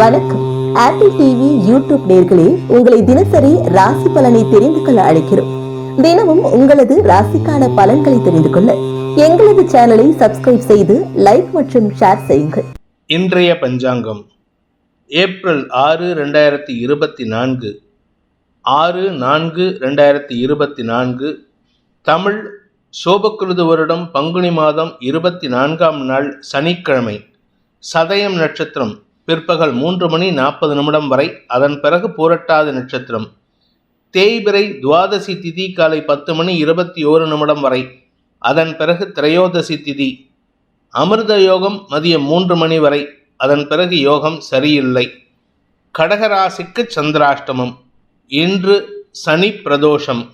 வணக்கம். Apple TV YouTube நேர்களே உங்களை தினசரி ராசி பலனை தெரிந்து கொள்ள அழைக்கிறோம். தினமும் உங்களது ராசிக்கான பலன்களை தெரிந்து கொள்ள எங்களது சேனலை சப்ஸ்கிரைப் செய்து லைக் மற்றும் ஷேர் செய்யுங்கள். இன்றைய பஞ்சாங்கம் ஏப்ரல் ஆறு ரெண்டாயிரத்தி இருபத்தி நான்கு. ஆறு நான்கு ரெண்டாயிரத்தி இருபத்தி நான்கு. தமிழ் சோபக்கிருது வருடம் பங்குனி மாதம் இருபத்தி நான்காம் நாள் சனிக்கிழமை சதயம் நட்சத்திரம். பிற்பகல் மூன்று மணி நாற்பது நிமிடம் வரை அதன் பிறகு பூரட்டாதி நட்சத்திரம். தேய்பிறை துவாதசி திதி காலை பத்து மணி இருபத்தி ஓரு நிமிடம் வரை அதன் பிறகு திரையோதசி திதி. அமிர்த யோகம் மதியம் மூன்று மணி வரை அதன் பிறகு யோகம் சரியில்லை. கடகராசிக்கு சந்திராஷ்டமம். இன்று சனி பிரதோஷம்.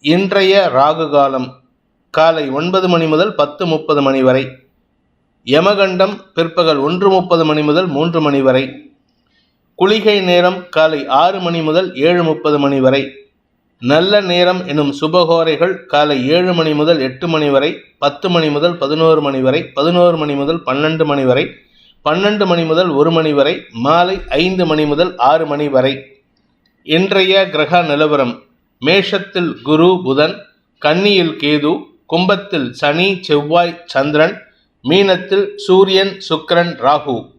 இன்றைய ராகு காலம். காலை ஒன்பது மணி முதல் பத்து முப்பது மணி வரை யமகண்டம் பிற்பகல் ஒன்று முப்பது மணி முதல் மூன்று மணி வரை. குளிகை நேரம் காலை ஆறு மணி முதல் ஏழு முப்பது மணி வரை. நல்ல நேரம் எனும் சுபகோரைகள் காலை ஏழு மணி முதல் எட்டு மணி வரை பத்து மணி முதல் பதினோரு மணி வரை பதினோரு மணி முதல் பன்னெண்டு மணி வரை பன்னெண்டு மணி முதல் ஒரு மணி வரை மாலை ஐந்து மணி முதல் ஆறு மணி வரை. இன்றைய கிரக நிலவரம் மேஷத்தில் குரு புதன் கன்னியில் கேது கும்பத்தில் சனி செவ்வாய் சந்திரன் மீனத்தில் சூரியன் சுக்கரன் ராகு.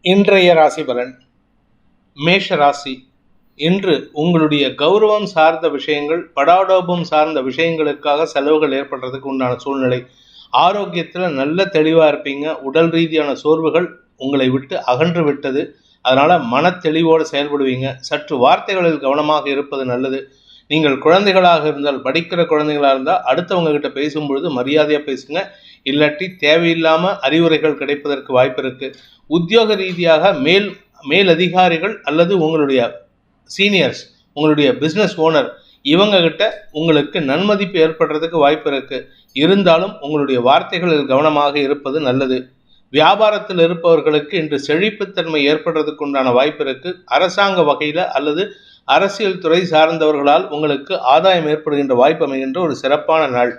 இன்றைய ராசி பலன் மேஷ ராசி. இன்று உங்களுடைய கௌரவம் சார்ந்த விஷயங்கள் படாடோபம் சார்ந்த விஷயங்களுக்காக செலவுகள் ஏற்படுறதுக்கு உண்டான சூழ்நிலை. ஆரோக்கியத்தில் நல்ல தெளிவாக இருப்பீங்க. உடல் ரீதியான சோர்வுகள் உங்களை விட்டு அகன்று விட்டது. அதனால் மன தெளிவோடு செயல்படுவீங்க. சற்று வார்த்தைகளில் கவனமாக இருப்பது நல்லது. நீங்கள் குழந்தைகளாக இருந்தால் படிக்கிற குழந்தைகளாக இருந்தால் அடுத்தவங்க கிட்ட பேசும்பொழுது மரியாதையாக பேசுங்க. இல்லாட்டி தேவையில்லாமல் அறிவுரைகள் கிடைப்பதற்கு வாய்ப்பு இருக்குது உத்தியோக ரீதியாக மேல் மேல் அதிகாரிகள் அல்லது உங்களுடைய சீனியர்ஸ் உங்களுடைய பிஸ்னஸ் ஓனர் இவங்க கிட்ட உங்களுக்கு நன்மதிப்பு ஏற்படுறதுக்கு வாய்ப்பு இருக்குது இருந்தாலும் உங்களுடைய வார்த்தைகளில் கவனமாக இருப்பது நல்லது. வியாபாரத்தில் இருப்பவர்களுக்கு இன்று செழிப்புத்தன்மை ஏற்படுறதுக்கு உண்டான வாய்ப்பு இருக்குது அரசாங்க வகையில் அல்லது அரசியல் துறை சார்ந்தவர்களால் உங்களுக்கு ஆதாயம் ஏற்படுகின்ற வாய்ப்பு அமைகின்ற ஒரு சிறப்பான நாள்.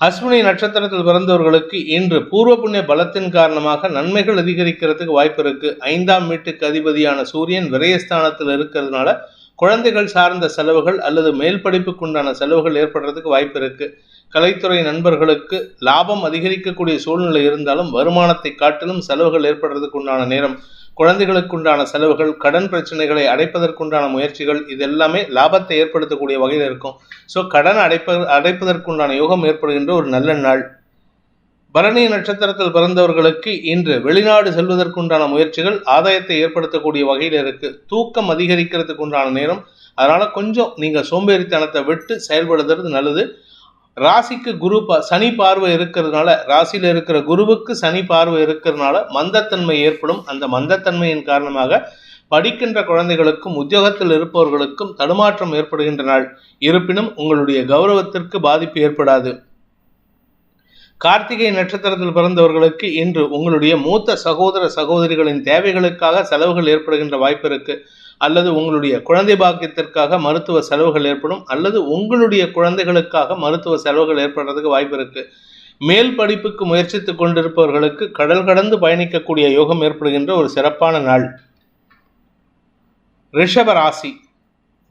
அஸ்வினி நட்சத்திரத்தில் பிறந்தவர்களுக்கு இன்று பூர்வ புண்ணிய பலத்தின் காரணமாக நன்மைகள் அதிகரிக்கிறதுக்கு வாய்ப்பு இருக்கு. ஐந்தாம் வீட்டுக்கு அதிபதியான சூரியன் விரயஸ்தானத்தில் இருக்கிறதுனால குழந்தைகள் சார்ந்த செலவுகள் அல்லது மேல் படிப்புக்குண்டான செலவுகள் ஏற்படுறதுக்கு வாய்ப்பு இருக்கு. கலைத்துறை நண்பர்களுக்கு லாபம் அதிகரிக்கக்கூடிய சூழ்நிலை இருந்தாலும் வருமானத்தை காட்டிலும் செலவுகள் ஏற்படுறதுக்கு உண்டான நேரம். குழந்தைகளுக்குண்டான செலவுகள் கடன் பிரச்சனைகளை அடைப்பதற்குண்டான முயற்சிகள் இது எல்லாமே லாபத்தை ஏற்படுத்தக்கூடிய வகையில் இருக்கும். ஸோ கடன் அடைப்ப அடைப்பதற்குண்டான யோகம் ஏற்படுகின்ற ஒரு நல்ல நாள். பரணி நட்சத்திரத்தில் பிறந்தவர்களுக்கு இன்று வெளிநாடு செல்வதற்குண்டான முயற்சிகள் ஆதாயத்தை ஏற்படுத்தக்கூடிய வகையில் இருக்கு. தூக்கம் அதிகரிக்கிறதுக்கு உண்டான நேரம். அதனால கொஞ்சம் நீங்க சோம்பேறித்தனத்தை விட்டு செயல்படுறது நல்லது. ராசிக்கு குரு பா சனி பார்வை இருக்கிறதுனால ராசியில் இருக்கிற குருவுக்கு சனி பார்வை இருக்கிறதுனால மந்தத்தன்மை ஏற்படும். அந்த மந்தத்தன்மையின் காரணமாக படிக்கின்ற குழந்தைகளுக்கும் உத்தியோகத்தில் இருப்பவர்களுக்கும் தடுமாற்றம் ஏற்படுகின்ற நாள். இருப்பினும் உங்களுடைய கௌரவத்திற்கு பாதிப்பு ஏற்படாது. கார்த்திகை நட்சத்திரத்தில் பிறந்தவர்களுக்கு இன்று உங்களுடைய மூத்த சகோதர சகோதரிகளின் தேவைகளுக்காக செலவுகள் ஏற்படுகின்ற வாய்ப்பு இருக்குது அல்லது உங்களுடைய குழந்தை பாக்கியத்திற்காக மருத்துவ செலவுகள் ஏற்படும் அல்லது உங்களுடைய குழந்தைகளுக்காக மருத்துவ செலவுகள் ஏற்படுறதுக்கு வாய்ப்பு இருக்கு. மேல் படிப்புக்கு முயற்சித்துக் கொண்டிருப்பவர்களுக்கு கடல் கடந்து பயணிக்கக்கூடிய யோகம் ஏற்படுகின்ற ஒரு சிறப்பான நாள். ரிஷப ராசி.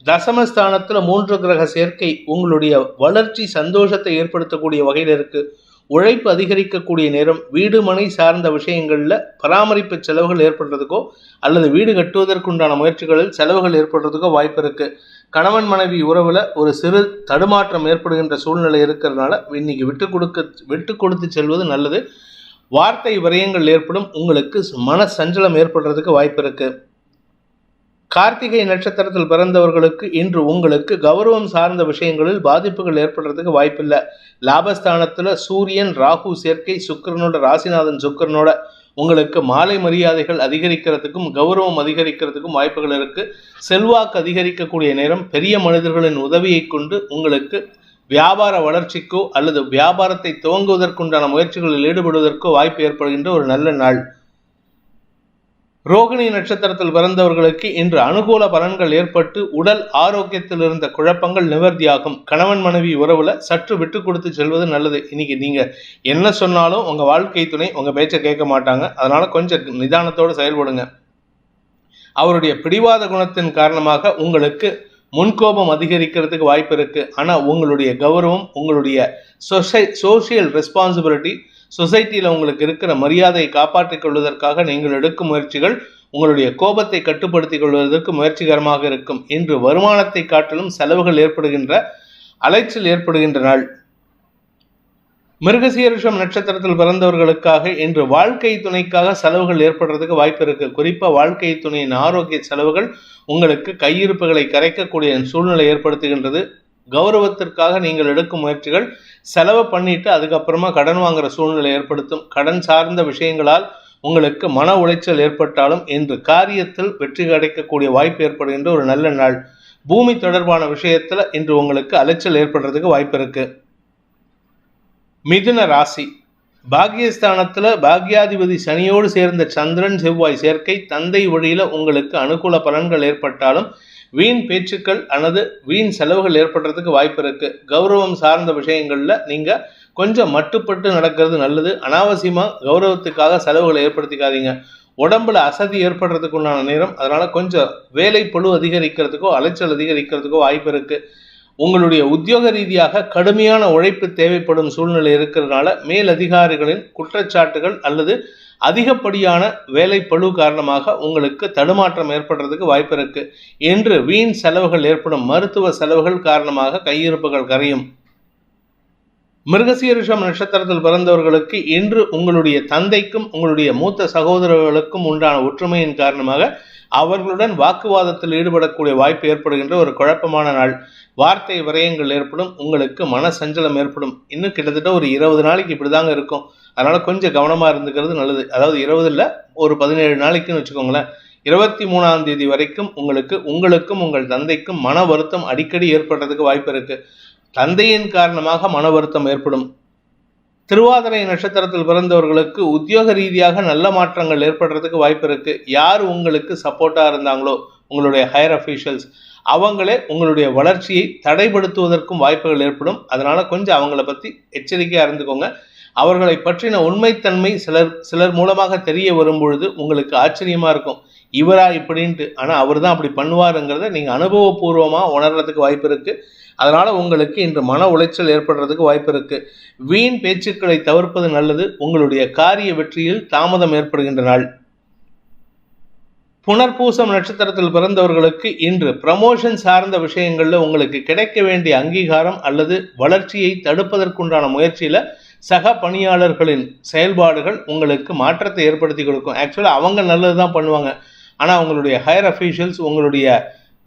தசமஸ்தானத்தில் மூன்று கிரக சேர்க்கை உங்களுடைய வளர்ச்சி சந்தோஷத்தை ஏற்படுத்தக்கூடிய வகையில் இருக்குது உழைப்பு அதிகரிக்கக்கூடிய நேரம் வீடு மனை சார்ந்த விஷயங்களில் பராமரிப்பு செலவுகள் ஏற்படுறதுக்கோ அல்லது வீடு கட்டுவதற்குண்டான முயற்சிகளில் செலவுகள் ஏற்படுறதுக்கோ வாய்ப்பு இருக்குது கணவன் மனைவி உறவில் ஒரு சிறு தடுமாற்றம் ஏற்படுகின்ற சூழ்நிலை இருக்கிறதுனால இன்னைக்கு விட்டு கொடுக்க விட்டு கொடுத்து செல்வது நல்லது. வார்த்தை விரயங்கள் ஏற்படும். உங்களுக்கு மன சஞ்சலம் ஏற்படுறதுக்கு வாய்ப்பு இருக்குது கார்த்திகை நட்சத்திரத்தில் பிறந்தவர்களுக்கு இன்று உங்களுக்கு கௌரவம் சார்ந்த விஷயங்களில் பாதிப்புகள் ஏற்படுறதுக்கு வாய்ப்பில்லை. லாபஸ்தானத்தில் சூரியன் ராகு சேர்க்கை சுக்கரனோட ராசிநாதன் சுக்கரனோட உங்களுக்கு மாலை மரியாதைகள் அதிகரிக்கிறதுக்கும் கௌரவம் அதிகரிக்கிறதுக்கும் வாய்ப்புகள் இருக்கு. செல்வாக்கு அதிகரிக்கக்கூடிய நேரம் பெரிய மனிதர்களின் உதவியை கொண்டு உங்களுக்கு வியாபார வளர்ச்சிக்கோ அல்லது வியாபாரத்தை துவங்குவதற்குண்டான முயற்சிகளில் ஈடுபடுவதற்கோ வாய்ப்பு ஏற்படுகின்ற ஒரு நல்ல நாள். ரோகிணி நட்சத்திரத்தில் பிறந்தவர்களுக்கு இன்று அனுகூல பலன்கள் ஏற்பட்டு உடல் ஆரோக்கியத்தில் இருந்த குழப்பங்கள் நிவர்த்தியாகும். கணவன் மனைவி உறவுல சற்று விட்டு கொடுத்து செல்வது நல்லது. இன்னைக்கு நீங்க என்ன சொன்னாலும் உங்க வாழ்க்கை துணை உங்க பேச்சை கேட்க மாட்டாங்க. அதனால கொஞ்சம் நிதானத்தோடு செயல்படுங்க. அவருடைய பிடிவாத குணத்தின் காரணமாக உங்களுக்கு முன்கோபம் அதிகரிக்கிறதுக்கு வாய்ப்பு இருக்கு. ஆனா உங்களுடைய கௌரவம் உங்களுடைய சொசை சோசியல் ரெஸ்பான்சிபிலிட்டி சொசைட்டியில் உங்களுக்கு இருக்கிற மரியாதையை காப்பாற்றிக் கொள்வதற்காக நீங்கள் எடுக்கும் முயற்சிகள் உங்களுடைய கோபத்தை கட்டுப்படுத்திக் கொள்வதற்கு முயற்சிகரமாக இருக்கும். இன்று வருமானத்தை காட்டிலும் செலவுகள் ஏற்படுகின்ற அலைச்சல் ஏற்படுகின்ற நாள். மிருகசீரிஷம் நட்சத்திரத்தில் பிறந்தவர்களுக்காக இன்று வாழ்க்கை துணைக்காக செலவுகள் ஏற்படுறதுக்கு வாய்ப்பு இருக்கு. குறிப்பாக வாழ்க்கை துணையின் ஆரோக்கிய செலவுகள் உங்களுக்கு கையிருப்புகளை கரைக்கக்கூடிய சூழ்நிலை ஏற்படுத்துகின்றது. கௌரவத்திற்காக நீங்கள் எடுக்கும் முயற்சிகள் செலவு பண்ணிட்டு அதுக்கப்புறமா கடன் வாங்குற சூழ்நிலை ஏற்படுத்தும். கடன் சார்ந்த விஷயங்களால் உங்களுக்கு மன உளைச்சல் ஏற்பட்டாலும் இன்று காரியத்தில் வெற்றி கிடைக்கக்கூடிய வாய்ப்பு ஏற்படுகின்ற ஒரு நல்ல நாள். பூமி தொடர்பான விஷயத்துல இன்று உங்களுக்கு அலைச்சல் ஏற்படுறதுக்கு வாய்ப்பு இருக்கு. மிதுன ராசி. பாக்கியஸ்தானத்துல பாக்யாதிபதி சனியோடு சேர்ந்த சந்திரன் செவ்வாய் சேர்க்கை தந்தை வழியில் உங்களுக்கு அனுகூல பலன்கள் ஏற்பட்டாலும் வீண் பேச்சுக்கள் அல்லது வீண் செலவுகள் ஏற்படுறதுக்கு வாய்ப்பு இருக்கு. கௌரவம் சார்ந்த விஷயங்கள்ல நீங்க கொஞ்சம் மட்டுப்பட்டு நடக்கிறது நல்லது. அனாவசியமா கௌரவத்துக்காக செலவுகளை ஏற்படுத்திக்காதீங்க. உடம்புல அசதி ஏற்படுறதுக்கு உண்டான நேரம் அதனால கொஞ்சம் வேலை பழு அதிகரிக்கிறதுக்கோ அலைச்சல் அதிகரிக்கிறதுக்கோ வாய்ப்பு இருக்கு. உங்களுடைய உத்தியோக ரீதியாக கடுமையான உழைப்பு தேவைப்படும் சூழ்நிலை இருக்கிறதுனால மேலதிகாரிகளின் குற்றச்சாட்டுகள் அல்லது அதிகப்படியான வேலை பழு காரணமாக உங்களுக்கு தடுமாற்றம் ஏற்படுறதுக்கு வாய்ப்பு இருக்கு. என்று வீண் செலவுகள் ஏற்படும் மருத்துவ செலவுகள் காரணமாக கையிருப்புகள் கரையும். மிருகசீரிஷம் நட்சத்திரத்தில் பிறந்தவர்களுக்கு இன்று உங்களுடைய தந்தைக்கும் உங்களுடைய மூத்த சகோதரர்களுக்கும் உண்டான ஒற்றுமையின் காரணமாக அவர்களுடன் வாக்குவாதத்தில் ஈடுபடக்கூடிய வாய்ப்பு ஏற்படுகின்ற ஒரு குழப்பமான நாள். வார்த்தை விரயங்கள் ஏற்படும் உங்களுக்கு மன சஞ்சலம் ஏற்படும். இன்னும் கிட்டத்தட்ட ஒரு இருபது நாளைக்கு இப்படிதாங்க இருக்கும். அதனால கொஞ்சம் கவனமாக இருந்துக்கிறது நல்லது. அதாவது இருபது ஒரு பதினேழு நாளைக்குன்னு வச்சுக்கோங்களேன். இருபத்தி மூணாம் தேதி வரைக்கும் உங்களுக்கு உங்களுக்கும் உங்கள் தந்தைக்கும் மன வருத்தம் அடிக்கடி ஏற்படுறதுக்கு வாய்ப்பு இருக்கு. தந்தையின் காரணமாக மன வருத்தம் ஏற்படும். திருவாதிரை நட்சத்திரத்தில் பிறந்தவர்களுக்கு உத்தியோக ரீதியாக நல்ல மாற்றங்கள் ஏற்படுறதுக்கு வாய்ப்பு இருக்கு. யார் உங்களுக்கு சப்போர்ட்டா இருந்தாங்களோ உங்களுடைய ஹையர் அஃபீஷியல்ஸ் அவங்களே உங்களுடைய வளர்ச்சியை தடைப்படுத்துவதற்கும் வாய்ப்புகள் ஏற்படும். அதனால கொஞ்சம் அவங்கள பத்தி எச்சரிக்கையா இருந்துக்கோங்க. அவர்களை பற்றின உண்மைத்தன்மை சிலர் சிலர் மூலமாக தெரிய வரும் பொழுது உங்களுக்கு ஆச்சரியமாக இருக்கும். இவரா இப்படின்ட்டு. ஆனால் அவர் தான் அப்படி பண்ணுவாருங்கிறத நீங்கள் அனுபவபூர்வமாக உணர்றதுக்கு வாய்ப்பு இருக்குது அதனால் உங்களுக்கு இன்று மன உளைச்சல் ஏற்படுறதுக்கு வாய்ப்பு இருக்குது வீண் பேச்சுக்களை தவிர்ப்பது நல்லது. உங்களுடைய காரிய வெற்றியில் தாமதம் ஏற்படுகின்ற நாள். புனர்பூசம் நட்சத்திரத்தில் பிறந்தவர்களுக்கு இன்று ப்ரமோஷன் சார்ந்த விஷயங்களில் உங்களுக்கு கிடைக்க வேண்டிய அங்கீகாரம் அல்லது வளர்ச்சியை தடுப்பதற்குண்டான முயற்சியில் சக பணியாளர்களின் செயல்பாடுகள் உங்களுக்கு மாற்றத்தை ஏற்படுத்தி கொடுக்கும். ஆக்சுவலாக அவங்க நல்லது தான் பண்ணுவாங்க. ஆனால் உங்களுடைய ஹையர் அஃபீஷியல்ஸ் உங்களுடைய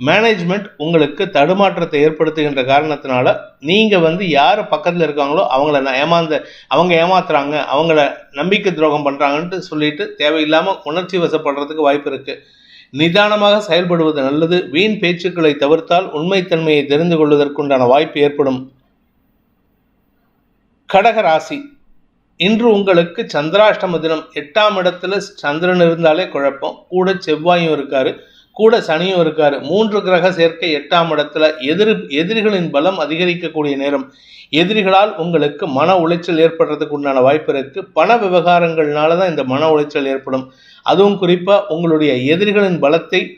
மேனேஜ்மெண்ட் உங்களுக்கு தடுமாற்றத்தை ஏற்படுத்துகின்ற காரணத்தினால நீங்கள் வந்து யார் பக்கத்தில் இருக்காங்களோ அவங்கள நான் ஏமாந்த அவங்க ஏமாத்துறாங்க அவங்கள நம்பிக்கை துரோகம் பண்ணுறாங்கன்ட்டு சொல்லிட்டு தேவையில்லாமல் உணர்ச்சி வசப்படுறதுக்கு வாய்ப்பு இருக்குது நிதானமாக செயல்படுவது நல்லது. வீண் பேச்சுக்களை தவிர்த்தால் உண்மைத்தன்மையை தெரிந்து கொள்வதற்குண்டான வாய்ப்பு ஏற்படும். கடக ராசி. இன்று உங்களுக்கு சந்திராஷ்டம தினம். எட்டாம் இடத்துல சந்திரன் இருந்தாலே குழப்பம். கூட செவ்வாயும் இருக்காரு. கூட சனியும் இருக்காரு. மூன்று கிரக சேர்க்கை எட்டாம் இடத்துல. எதிரி எதிரிகளின் பலம் அதிகரிக்கக்கூடிய நேரம். எதிரிகளால் உங்களுக்கு மன உளைச்சல் ஏற்படுறதுக்கு உண்டான வாய்ப்பு இருக்கு. பண விவகாரங்கள்னால தான் இந்த மன உளைச்சல் ஏற்படும். அதுவும் குறிப்பாக உங்களுடைய எதிரிகளின் பலத்தை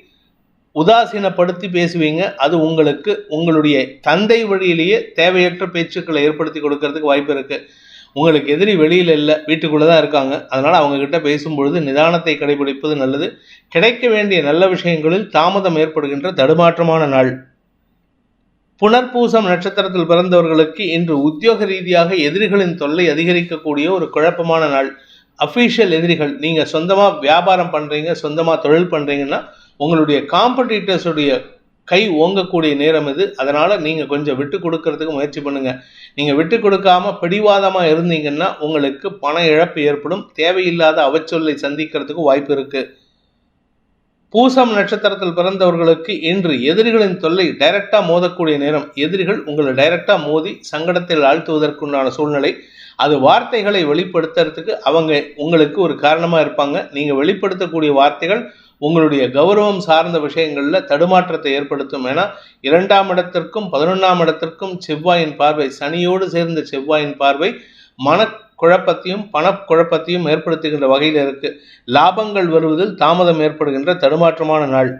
உதாசீனப்படுத்தி பேசுவீங்க. அது உங்களுக்கு உங்களுடைய தந்தை வழியிலேயே தேவையற்ற பேச்சுக்களை ஏற்படுத்தி கொடுக்கறதுக்கு வாய்ப்பு இருக்கு. உங்களுக்கு எதிரி வெளியில் இல்லை வீட்டுக்குள்ளே தான் இருக்காங்க. அதனால் அவங்கக்கிட்ட பேசும்பொழுது நிதானத்தை கடைபிடிப்பது நல்லது. கிடைக்க வேண்டிய நல்ல விஷயங்களில் தாமதம் ஏற்படுகின்ற தடுமாற்றமான நாள். புனர்பூசம் நட்சத்திரத்தில் பிறந்தவர்களுக்கு இன்று உத்தியோக ரீதியாக எதிரிகளின் தொல்லை அதிகரிக்கக்கூடிய ஒரு குழப்பமான நாள். அஃபீஷியல் எதிரிகள் நீங்கள் சொந்தமாக வியாபாரம் பண்ணுறீங்க சொந்தமாக தொழில் பண்ணுறீங்கன்னா உங்களுடைய காம்படிட்டர்ஸுடைய கை ஓங்கக்கூடிய நேரம் இது. அதனால் நீங்கள் கொஞ்சம் விட்டு கொடுக்கறதுக்கு முயற்சி பண்ணுங்கள் நீங்கள் விட்டு கொடுக்காம பிடிவாதமாக இருந்தீங்கன்னா உங்களுக்கு பண இழப்பு ஏற்படும். தேவையில்லாத அவச்சொல்லை சந்திக்கிறதுக்கு வாய்ப்பு இருக்குது பூசம் நட்சத்திரத்தில் பிறந்தவர்களுக்கு இன்று எதிரிகளின் தொல்லை டைரக்டா மோதக்கூடிய நேரம். எதிரிகள் உங்களை டைரெக்டாக மோதி சங்கடத்தில் ஆழ்த்துவதற்குண்டான சூழ்நிலை. அது வார்த்தைகளை வெளிப்படுத்துறதுக்கு அவங்க உங்களுக்கு ஒரு காரணமாக இருப்பாங்க. நீங்கள் வெளிப்படுத்தக்கூடிய வார்த்தைகள் உங்களுடைய கௌரவம் சார்ந்த விஷயங்களில் தடுமாற்றத்தை ஏற்படுத்தும். ஏன்னா இரண்டாம் இடத்திற்கும் பதினொன்றாம் இடத்திற்கும் செவ்வாயின் பார்வை சனியோடு சேர்ந்த செவ்வாயின் பார்வை மனக்குழப்பத்தையும் பணக்குழப்பத்தையும் ஏற்படுத்துகின்ற வகையில் இருக்கு. லாபங்கள் வருவதில் தாமதம் ஏற்படுகின்ற தடுமாற்றமான நாள்.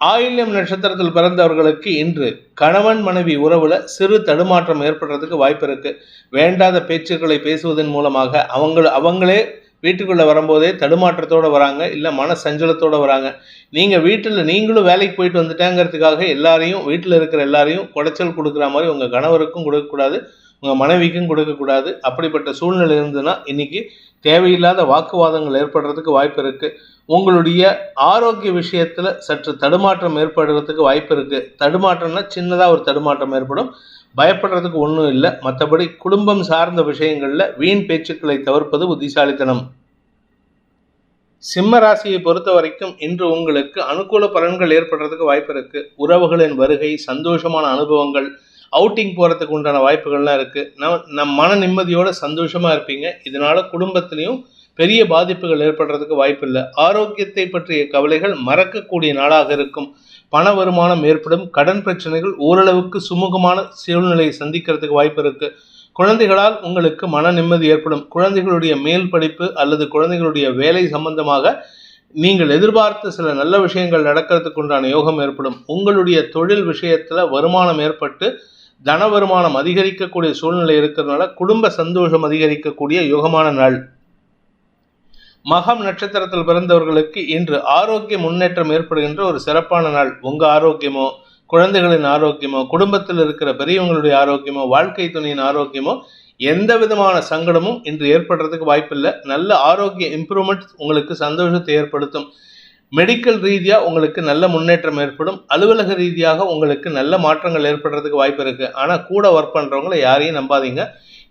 ஆயில்யம் நட்சத்திரத்தில் பிறந்தவர்களுக்கு இன்று கணவன் மனைவி உறவுல சிறு தடுமாற்றம் ஏற்படுறதுக்கு வாய்ப்பு இருக்கு. வேண்டாத பேச்சுக்களை பேசுவதன் மூலமாக அவங்க அவங்களே வீட்டுக்குள்ள வரும்போதே தடுமாற்றத்தோடு வராங்க இல்லை மன சஞ்சலத்தோடு வராங்க. நீங்கள் வீட்டில் நீங்களும் வேலைக்கு போயிட்டு வந்துட்டாங்கிறதுக்காக எல்லாரையும் வீட்டில் இருக்கிற எல்லாரையும் குடைச்சல் கொடுக்குற மாதிரி உங்கள் கணவருக்கும் கொடுக்கக்கூடாது உங்கள் மனைவிக்கும் கொடுக்கக்கூடாது அப்படிப்பட்ட சூழ்நிலை இருந்ததுன்னா இன்றைக்கி தேவையில்லாத வாக்குவாதங்கள் ஏற்படுறதுக்கு வாய்ப்பு இருக்குது உங்களுடைய ஆரோக்கிய விஷயத்தில் சற்று தடுமாற்றம் ஏற்படுறதுக்கு வாய்ப்பு இருக்குது தடுமாற்றம்னா சின்னதாக ஒரு தடுமாற்றம் ஏற்படும். பயப்படுறதுக்கு ஒன்றும் இல்லை. மற்றபடி குடும்பம் சார்ந்த விஷயங்களில் வீண் பேச்சுக்களை தவிர்ப்பது புத்திசாலித்தனம். சிம்ம ராசியை பொறுத்த வரைக்கும் இன்று உங்களுக்கு அனுகூல பலன்கள் ஏற்படுறதுக்கு வாய்ப்பு இருக்கு. உறவுகளின் வருகை சந்தோஷமான அனுபவங்கள் அவுட்டிங் போகிறதுக்கு உண்டான வாய்ப்புகள்லாம் இருக்குது நம் நம் மன நிம்மதியோடு சந்தோஷமாக இருப்பீங்க. இதனால் குடும்பத்திலையும் பெரிய பாதிப்புகள் ஏற்படுறதுக்கு வாய்ப்பு இல்லை. ஆரோக்கியத்தை பற்றிய கவலைகள் மறக்கக்கூடிய நாளாக இருக்கும். பண வருமானம் ஏற்படும் கடன் பிரச்சனைகள் ஓரளவுக்கு சுமூகமான சூழ்நிலையை சந்திக்கிறதுக்கு வாய்ப்பு இருக்கு. குழந்தைகளால் உங்களுக்கு மன நிம்மதி ஏற்படும். குழந்தைகளுடைய மேல் படிப்பு அல்லது குழந்தைகளுடைய வேலை சம்பந்தமாக நீங்கள் எதிர்பார்த்த சில நல்ல விஷயங்கள் நடக்கிறதுக்கு உண்டான யோகம் ஏற்படும். உங்களுடைய தொழில் விஷயத்துல வருமானம் ஏற்பட்டு தன வருமானம் அதிகரிக்கக்கூடிய சூழ்நிலை இருக்கிறதுனால குடும்ப சந்தோஷம் அதிகரிக்கக்கூடிய யோகமான நாள். மகம் நட்சத்திரத்தில் பிறந்தவர்களுக்கு இன்று ஆரோக்கிய முன்னேற்றம் ஏற்படுகின்ற ஒரு சிறப்பான நாள். உங்க ஆரோக்கியமோ குழந்தைகளின் ஆரோக்கியமோ குடும்பத்தில் இருக்கிற பெரியவங்களுடைய ஆரோக்கியமோ வாழ்க்கை துணையின் ஆரோக்கியமோ எந்த விதமான சங்கடமும் இன்று ஏற்படுறதுக்கு வாய்ப்பில்லை. நல்ல ஆரோக்கிய இம்ப்ரூவ்மெண்ட் உங்களுக்கு சந்தோஷத்தை ஏற்படுத்தும். மெடிக்கல் ரீதியாக உங்களுக்கு நல்ல முன்னேற்றம் ஏற்படும். அலுவலக ரீதியாக உங்களுக்கு நல்ல மாற்றங்கள் ஏற்படுறதுக்கு வாய்ப்பு இருக்கு. ஆனால் கூட ஒர்க் பண்ணுறவங்கள யாரையும் நம்பாதீங்க.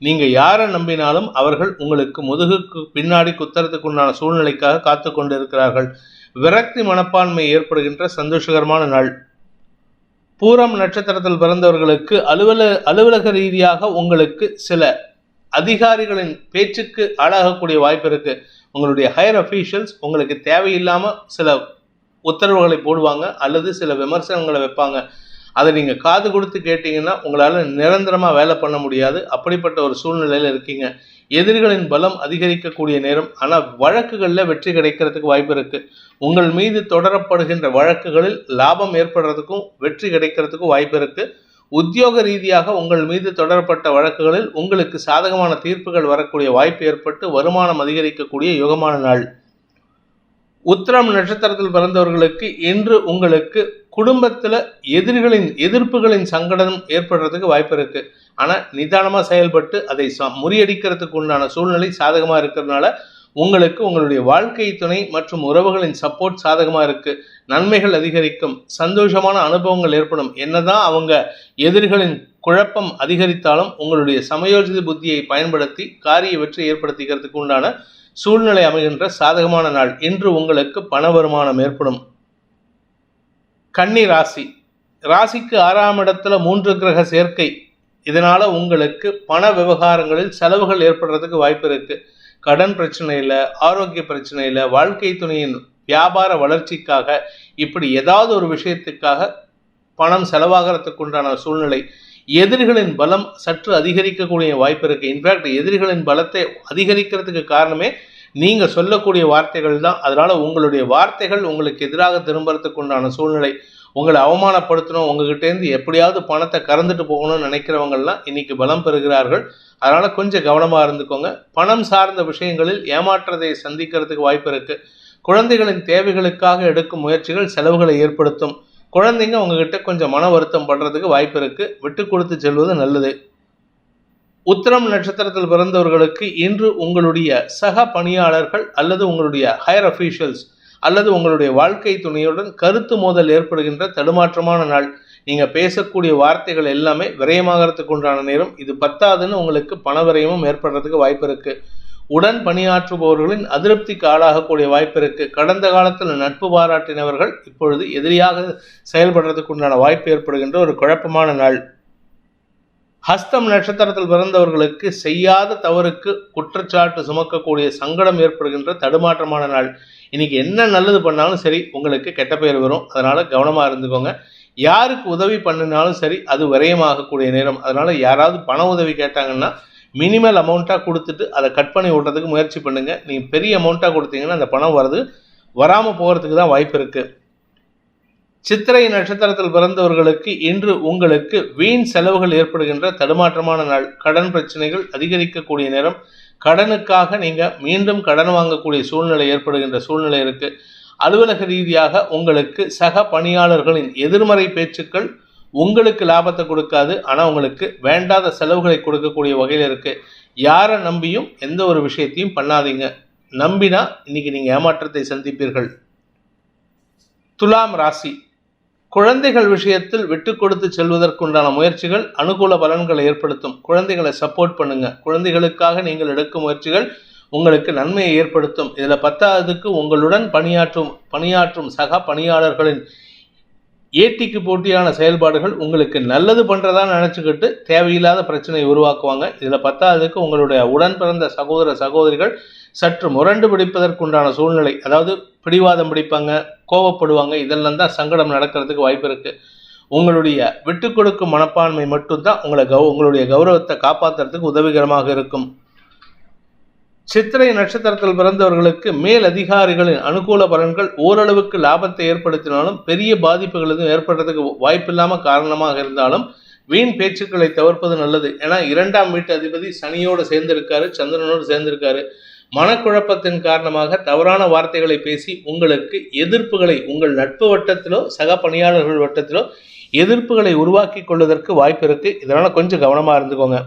நீங்கள் யாரை நம்பினாலும் அவர்கள் உங்களுக்கு முதுகுக்கு பின்னாடி குத்துறதுக்கு உண்டான சூழ்நிலைக்காக காத்து கொண்டிருக்கிறார்கள். விரக்தி மனப்பான்மை ஏற்படுகின்ற சந்தோஷகரமான நாள். பூரம் நட்சத்திரத்தில் பிறந்தவர்களுக்கு அலுவல அலுவலக ரீதியாக உங்களுக்கு சில அதிகாரிகளின் பேச்சுக்கு ஆளாகக்கூடிய வாய்ப்பு இருக்கு. உங்களுடைய ஹையர் அஃபீஷியல்ஸ் உங்களுக்கு தேவையில்லாமல் சில உத்தரவுகளை போடுவாங்க அல்லது சில விமர்சனங்களை வைப்பாங்க. அதை நீங்கள் காது கொடுத்து கேட்டிங்கன்னா உங்களால் நிரந்தரமாக வேலை பண்ண முடியாது. அப்படிப்பட்ட ஒரு சூழ்நிலையில் இருக்கீங்க. எதிரிகளின் பலம் அதிகரிக்கக்கூடிய நேரம். ஆனால் வழக்குகளில் வெற்றி கிடைக்கிறதுக்கு வாய்ப்பு இருக்குது உங்கள் மீது தொடரப்படுகின்ற வழக்குகளில் லாபம் ஏற்படுறதுக்கும் வெற்றி கிடைக்கிறதுக்கும் வாய்ப்பு இருக்குது உத்தியோக ரீதியாக உங்கள் மீது தொடரப்பட்ட வழக்குகளில் உங்களுக்கு சாதகமான தீர்ப்புகள் வரக்கூடிய வாய்ப்பு ஏற்பட்டு வருமானம் அதிகரிக்கக்கூடிய யுகமான நாள். உத்திரம் நட்சத்திரத்தில் பிறந்தவர்களுக்கு இன்று உங்களுக்கு குடும்பத்தில் எதிரிகளின் எதிர்ப்புகளின் சங்கடம் ஏற்படுறதுக்கு வாய்ப்பு இருக்கு. ஆனால் நிதானமாக செயல்பட்டு அதை ச- முறியடிக்கிறதுக்கு உண்டான சூழ்நிலை சாதகமாக இருக்கிறதுனால உங்களுக்கு உங்களுடைய வாழ்க்கை துணை மற்றும் உறவுகளின் சப்போர்ட் சாதகமாக இருக்கு. நன்மைகள் அதிகரிக்கும். சந்தோஷமான அனுபவங்கள் ஏற்படும். என்னதான் அவங்க எதிரிகளின் குழப்பம் அதிகரித்தாலும் உங்களுடைய சமயோஜித புத்தியை பயன்படுத்தி காரிய வெற்றி ஏற்படுத்திக்கிறதுக்கு உண்டான சூழ்நிலை அமைகின்ற சாதகமான நாள். இன்று உங்களுக்கு பண வருமானம் ஏற்படும். கன்னி ராசி. ராசிக்கு ஆறாம் இடத்துல மூன்று கிரக சேர்க்கை. இதனால் உங்களுக்கு பண விவகாரங்களில் செலவுகள் ஏற்படுறதுக்கு வாய்ப்பு இருக்குது கடன் பிரச்சனையில் ஆரோக்கிய பிரச்சனையில் வாழ்க்கை துணையின் வியாபார வளர்ச்சிக்காக இப்படி ஏதாவது ஒரு விஷயத்துக்காக பணம் செலவாகிறதுக்கு உண்டான சூழ்நிலை. எதிரிகளின் பலம் சற்று அதிகரிக்கக்கூடிய வாய்ப்பு இருக்குது இன்ஃபேக்ட் எதிரிகளின் பலத்தை அதிகரிக்கிறதுக்கு காரணமே நீங்கள் சொல்லக்கூடிய வார்த்தைகள் தான். அதனால் உங்களுடைய வார்த்தைகள் உங்களுக்கு எதிராக திரும்புறதுக்கு உண்டான சூழ்நிலை. உங்களை அவமானப்படுத்தணும். உங்ககிட்டேருந்து எப்படியாவது பணத்தை கறந்துட்டு போகணும்னு நினைக்கிறவங்கள்லாம் இன்னைக்கு பலம் பெறுகிறார்கள். அதனால் கொஞ்சம் கவனமாக இருந்துக்கோங்க. பணம் சார்ந்த விஷயங்களில் ஏமாற்றத்தை சந்திக்கிறதுக்கு வாய்ப்பு இருக்குது குழந்தைகளின் தேவைகளுக்காக எடுக்கும் முயற்சிகள் செலவுகளை ஏற்படுத்தும். குழந்தைங்க உங்ககிட்ட கொஞ்சம் மன வருத்தம் படுறதுக்கு வாய்ப்பு இருக்குது விட்டு கொடுத்து செல்வது நல்லது. உத்திரம் நட்சத்திரத்தில் பிறந்தவர்களுக்கு இன்று உங்களுடைய சக பணியாளர்கள் அல்லது உங்களுடைய ஹையர் அஃபீஷியல்ஸ் அல்லது உங்களுடைய வாழ்க்கை துணையுடன் கருத்து மோதல் ஏற்படுகின்ற தடுமாற்றமான நாள். நீங்கள் பேசக்கூடிய வார்த்தைகள் எல்லாமே விரயமாகறதுக்கு உண்டான நேரம். இது பத்தாதுன்னு உங்களுக்கு பண விரயமும் ஏற்படுறதுக்கு வாய்ப்பு இருக்கு. உடன் பணியாற்றுபவர்களின் அதிருப்திக்கு ஆளாகக்கூடிய வாய்ப்பு இருக்கு. கடந்த காலத்தில் நட்பு பாராட்டினவர்கள் இப்பொழுது எதிரியாக செயல்படுறதுக்கு உண்டான வாய்ப்பு ஏற்படுகின்ற ஒரு குழப்பமான நாள். ஹஸ்தம் நட்சத்திரத்தில் பிறந்தவர்களுக்கு செய்யாத தவறுக்கு குற்றச்சாட்டு சுமக்கக்கூடிய சங்கடம் ஏற்படுகின்ற தடுமாற்றமான நாள். இன்னைக்கு என்ன நல்லது பண்ணாலும் சரி உங்களுக்கு கெட்ட பெயர் வரும். அதனால கவனமா இருந்துக்கோங்க. யாருக்கு உதவி பண்ணினாலும் சரி அது விரயமாகக்கூடிய நேரம். அதனால யாராவது பண உதவி கேட்டாங்கன்னா மினிமல் அமௌண்ட்டாக கொடுத்துட்டு அதை கட் பண்ணி விடுறதுக்கு முயற்சி பண்ணுங்கள் நீங்கள் பெரிய அமௌண்ட்டாக கொடுத்தீங்கன்னா அந்த பணம் வர்றது வராமல் போகிறதுக்கு தான் வாய்ப்பு இருக்குது சித்திரை நட்சத்திரத்தில் பிறந்தவர்களுக்கு இன்று உங்களுக்கு வீண் செலவுகள் ஏற்படுகின்ற தடுமாற்றமான நாள். கடன் பிரச்சனைகள் அதிகரிக்கக்கூடிய நேரம். கடனுக்காக நீங்கள் மீண்டும் கடன் வாங்கக்கூடிய சூழ்நிலை ஏற்படுகின்ற சூழ்நிலை இருக்கு. அலுவலக ரீதியாக உங்களுக்கு சக பணியாளர்களின் எதிர்மறை பேச்சுக்கள் உங்களுக்கு லாபத்தை கொடுக்காது. ஆனால் உங்களுக்கு வேண்டாத செலவுகளை கொடுக்கக்கூடிய வகையில் இருக்கு. யாரை நம்பியும் எந்த ஒரு விஷயத்தையும் பண்ணாதீங்க. நம்பினா இன்னைக்கு நீங்கள் ஏமாற்றத்தை சந்திப்பீர்கள். துலாம் ராசி. குழந்தைகள் விஷயத்தில் விட்டு கொடுத்து செல்வதற்குண்டான முயற்சிகள் அனுகூல பலன்களை ஏற்படுத்தும். குழந்தைகளை சப்போர்ட் பண்ணுங்க. குழந்தைகளுக்காக நீங்கள் எடுக்கும் முயற்சிகள் உங்களுக்கு நன்மையை ஏற்படுத்தும். இதில் பத்தாவதுக்கு உங்களுடன் பணியாற்றும் பணியாற்றும் சக பணியாளர்களின் ஏட்டிக்கு போட்டியான செயல்பாடுகள் உங்களுக்கு நல்லது பண்ணுறதா நினச்சிக்கிட்டு தேவையில்லாத பிரச்சனையை உருவாக்குவாங்க. இதில் பத்தாவதுக்கு உங்களுடைய உடன் பிறந்த சகோதர சகோதரிகள் சற்று முரண்டு பிடிப்பதற்குண்டான சூழ்நிலை. அதாவது பிடிவாதம் பிடிப்பாங்க. கோவப்படுவாங்க. இதெல்லாம் தான் சங்கடம் நடக்கிறதுக்கு வாய்ப்பு இருக்குது உங்களுடைய விட்டு கொடுக்கும் மனப்பான்மை மட்டும்தான் உங்களை கௌ உங்களுடைய கௌரவத்தை காப்பாற்றுறதுக்கு உதவிகரமாக இருக்கும். சித்திரை நட்சத்திரத்தில் பிறந்தவர்களுக்கு மேல் அதிகாரிகளின் அனுகூல பலன்கள் ஓரளவுக்கு லாபத்தை ஏற்படுத்தினாலும் பெரிய பாதிப்புகள் எதுவும் ஏற்படுறதுக்கு வாய்ப்பில்லாமல் காரணமாக இருந்தாலும் வீண் பேச்சுக்களை தவிர்ப்பது நல்லது. ஏன்னா இரண்டாம் வீட்டு அதிபதி சனியோடு சேர்ந்திருக்காரு சந்திரனோடு சேர்ந்திருக்காரு. மனக்குழப்பத்தின் காரணமாக தவறான வார்த்தைகளை பேசி உங்களுக்கு எதிர்ப்புகளை உங்கள் நட்பு வட்டத்திலோ சக பணியாளர்கள் வட்டத்திலோ எதிர்ப்புகளை உருவாக்கி கொள்வதற்கு வாய்ப்பு இருக்கு. இதனால கொஞ்சம் கவனமா இருந்துக்கோங்க.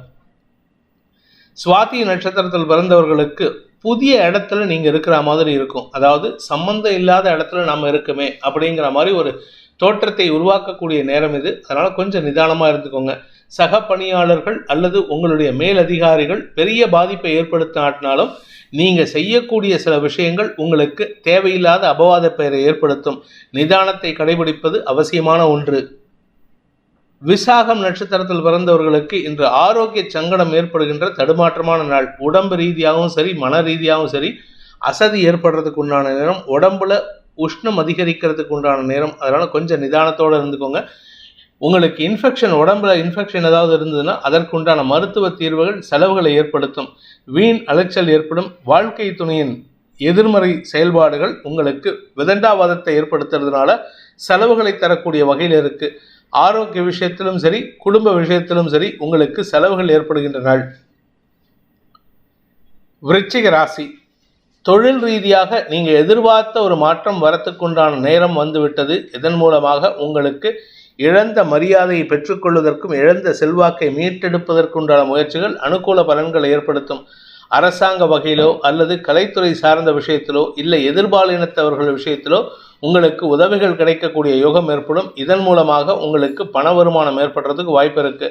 சுவாதி நட்சத்திரத்தில் பிறந்தவர்களுக்கு புதிய இடத்துல நீங்க இருக்கிற மாதிரி இருக்கும். அதாவது சம்பந்தம் இல்லாத இடத்துல நம்ம இருக்குமே அப்படிங்கிற மாதிரி ஒரு தோற்றத்தை உருவாக்கக்கூடிய நேரம் இது. அதனால கொஞ்சம் நிதானமா இருந்துக்கோங்க. சக பணியாளர்கள் அல்லது உங்களுடைய மேலதிகாரிகள் பெரிய பாதிப்பை ஏற்படுத்தினாட்டினாலும் நீங்கள் செய்யக்கூடிய சில விஷயங்கள் உங்களுக்கு தேவையில்லாத அபவாத பெயரை ஏற்படுத்தும். நிதானத்தை கடைபிடிப்பது அவசியமான ஒன்று. விசாகம் நட்சத்திரத்தில் பிறந்தவர்களுக்கு இன்று ஆரோக்கிய சங்கடம் ஏற்படுகின்ற தடுமாற்றமான நாள். உடம்பு ரீதியாகவும் சரி மன ரீதியாகவும் சரி அசதி ஏற்படுறதுக்கு உண்டான நேரம் உடம்புல உஷ்ணம் அதிகரிக்கிறதுக்கு உண்டான நேரம். அதனால் கொஞ்சம் நிதானத்தோடு இருந்துக்கோங்க. உங்களுக்கு இன்ஃபெக்ஷன் உடம்புல இன்ஃபெக்ஷன் ஏதாவது இருந்ததுன்னா அதற்குண்டான மருத்துவ தீர்வுகள் செலவுகளை ஏற்படுத்தும். வீண் அலைச்சல் ஏற்படும். வாழ்க்கை துணையின் எதிர்மறை செயல்பாடுகள் உங்களுக்கு விதண்டாவாதத்தை ஏற்படுத்துறதுனால செலவுகளை தரக்கூடிய வகையில் இருக்கு. ஆரோக்கிய விஷயத்திலும் சரி குடும்ப விஷயத்திலும் சரி உங்களுக்கு செலவுகள் ஏற்படுகின்ற நாள் விருச்சிக ராசி. தொழில் ரீதியாக நீங்கள் எதிர்பார்த்த ஒரு மாற்றம் வரத்துக்குண்டான நேரம் வந்துவிட்டது. இதன் மூலமாக உங்களுக்கு இழந்த மரியாதையை பெற்றுக்கொள்வதற்கும் இழந்த செல்வாக்கை மீட்டெடுப்பதற்குண்டான முயற்சிகள் அனுகூல பலன்களை ஏற்படுத்தும். அரசாங்க வகையிலோ அல்லது கலைத்துறை சார்ந்த விஷயத்திலோ இல்லை எதிர்பாலினத்தவர்கள் விஷயத்திலோ உங்களுக்கு உதவிகள் கிடைக்கக்கூடிய யோகம் ஏற்படும். இதன் மூலமாக உங்களுக்கு பண வருமானம் ஏற்படுறதுக்கு வாய்ப்பு இருக்கு.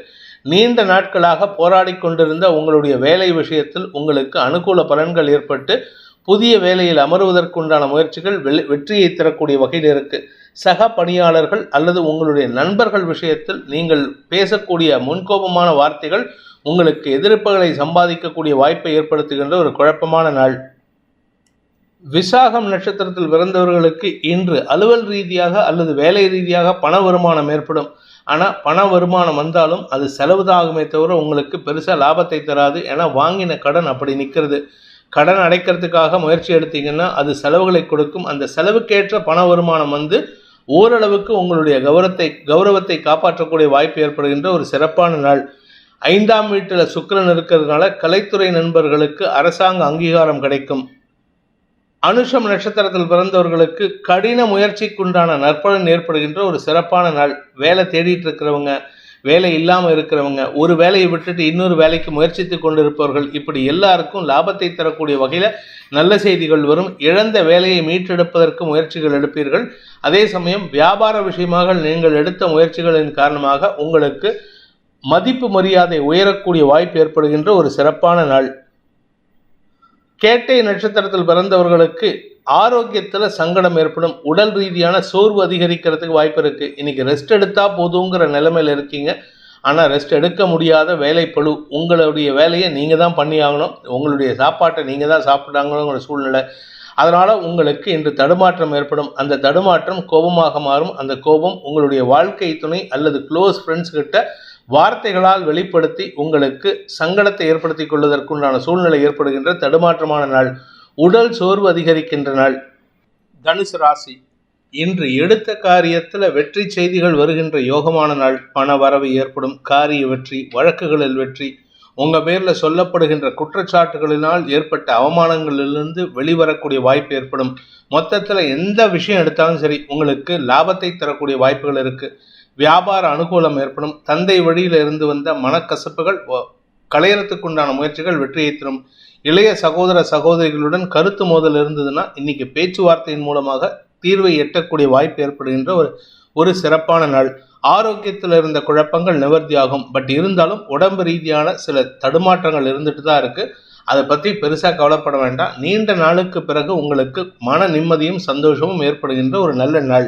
நீண்ட நாட்களாக போராடி கொண்டிருந்த உங்களுடைய வேலை விஷயத்தில் உங்களுக்கு அனுகூல பலன்கள் ஏற்பட்டு புதிய வேலையில் அமருவதற்குண்டான முயற்சிகள் வெற்றியை தரக்கூடிய வகையில் இருக்குது சக பணியாளர்கள் அல்லது உங்களுடைய நண்பர்கள் விஷயத்தில் நீங்கள் பேசக்கூடிய முன்கோபமான வார்த்தைகள் உங்களுக்கு எதிர்ப்புகளை சம்பாதிக்கக்கூடிய வாய்ப்பை ஏற்படுத்துகின்ற ஒரு குழப்பமான நாள். விசாகம் நட்சத்திரத்தில் பிறந்தவர்களுக்கு இன்று அலுவல் ரீதியாக அல்லது வேலை ரீதியாக பண வருமானம் ஏற்படும். ஆனால் பண வருமானம் வந்தாலும் அது செலவு தான் ஆகுமே தவிர உங்களுக்கு பெருசாக லாபத்தை தராது ஏன்னா வாங்கின கடன் அப்படி நிற்கிறது. கடன் அடைக்கிறதுக்காக முயற்சி எடுத்தீங்கன்னா அது செலவுகளை கொடுக்கும். அந்த செலவுக்கேற்ற பண வருமானம் வந்து ஓரளவுக்கு உங்களுடைய கௌரவத்தை கௌரவத்தை காப்பாற்றக்கூடிய வாய்ப்பு ஏற்படுகின்ற ஒரு சிறப்பான நாள். ஐந்தாம் வீட்டில் சுக்கிரன் இருக்கிறதுனால கலைத்துறை நண்பர்களுக்கு அரசாங்க அங்கீகாரம் கிடைக்கும். அனுஷம் நட்சத்திரத்தில் பிறந்தவர்களுக்கு கடின முயற்சிக்குண்டான நற்பலன் ஏற்படுகின்ற ஒரு சிறப்பான நாள். வேலை தேடிட்டு இருக்கிறவங்க வேலை இல்லாமல் இருக்கிறவங்க ஒரு வேலையை விட்டுட்டு இன்னொரு வேலைக்கு முயற்சித்து கொண்டிருப்பவர்கள் இப்படி எல்லாருக்கும் லாபத்தை தரக்கூடிய வகையில் நல்ல செய்திகள் வரும். இழந்த வேலையை மீட்டெடுப்பதற்கு முயற்சிகள் எடுப்பீர்கள். அதே சமயம் வியாபார விஷயமாக நீங்கள் எடுத்த முயற்சிகளின் காரணமாக உங்களுக்கு மதிப்பு மரியாதை உயரக்கூடிய வாய்ப்பு ஏற்படுகின்ற ஒரு சிறப்பான நாள். கேட்டை நட்சத்திரத்தில் பிறந்தவர்களுக்கு ஆரோக்கியத்தில் சங்கடம் ஏற்படும். உடல் ரீதியான சோர்வு அதிகரிக்கிறதுக்கு வாய்ப்பு இருக்குது இன்றைக்கி ரெஸ்ட் எடுத்தால் போதுங்கிற நிலைமையில் இருக்கீங்க. ஆனால் ரெஸ்ட் எடுக்க முடியாத வேலைப்பளு உங்களுடைய வேலையை நீங்கள் தான் பண்ணி ஆகணும். உங்களுடைய சாப்பாட்டை நீங்கள் தான் சாப்பிட்டாங்கிற சூழ்நிலை. அதனால் உங்களுக்கு இன்று தடுமாற்றம் ஏற்படும். அந்த தடுமாற்றம் கோபமாக மாறும். அந்த கோபம் உங்களுடைய வாழ்க்கை துணை அல்லது க்ளோஸ் ஃப்ரெண்ட்ஸ் கிட்ட வார்த்தைகளால் வெளிப்படுத்தி உங்களுக்கு சங்கடத்தை ஏற்படுத்தி கொள்வதற்குண்டான சூழ்நிலை ஏற்படுகின்ற தடுமாற்றமான நாள். உடல் சோர்வு அதிகரிக்கின்ற நாள். தனுசு ராசி இன்று எடுத்த காரியத்தில் வெற்றி செய்திகள் வருகின்ற யோகமான நாள். பண வரவு ஏற்படும் காரிய வெற்றி வழக்குகளில் வெற்றி. உங்கள் பேரில் சொல்லப்படுகின்ற குற்றச்சாட்டுகளினால் ஏற்பட்ட அவமானங்களிலிருந்து வெளிவரக்கூடிய வாய்ப்பு ஏற்படும். மொத்தத்தில் எந்த விஷயம் எடுத்தாலும் சரி உங்களுக்கு லாபத்தை தரக்கூடிய வாய்ப்புகள் இருக்குது வியாபார அனுகூலம் ஏற்படும். தந்தை வழியில் இருந்து வந்த மனக்கசப்புகள் வ- முயற்சிகள் வெற்றியை தரும். இளைய சகோதர சகோதரிகளுடன் கருத்து மோதல் இருந்ததுன்னா இன்னைக்கு பேச்சுவார்த்தையின் மூலமாக தீர்வை எட்டக்கூடிய வாய்ப்பு ஏற்படுகின்ற ஒரு ஒரு சிறப்பான நாள். ஆரோக்கியத்தில் இருந்த குழப்பங்கள் நிவர்த்தியாகும் பட் இருந்தாலும் உடம்பு ரீதியான சில தடுமாற்றங்கள் இருந்துட்டு தான் இருக்கு. அதை பற்றி பெருசாக கவலைப்பட வேண்டாம். நீண்ட நாளுக்கு பிறகு உங்களுக்கு மன நிம்மதியும் சந்தோஷமும் ஏற்படுகின்ற ஒரு நல்ல நாள்.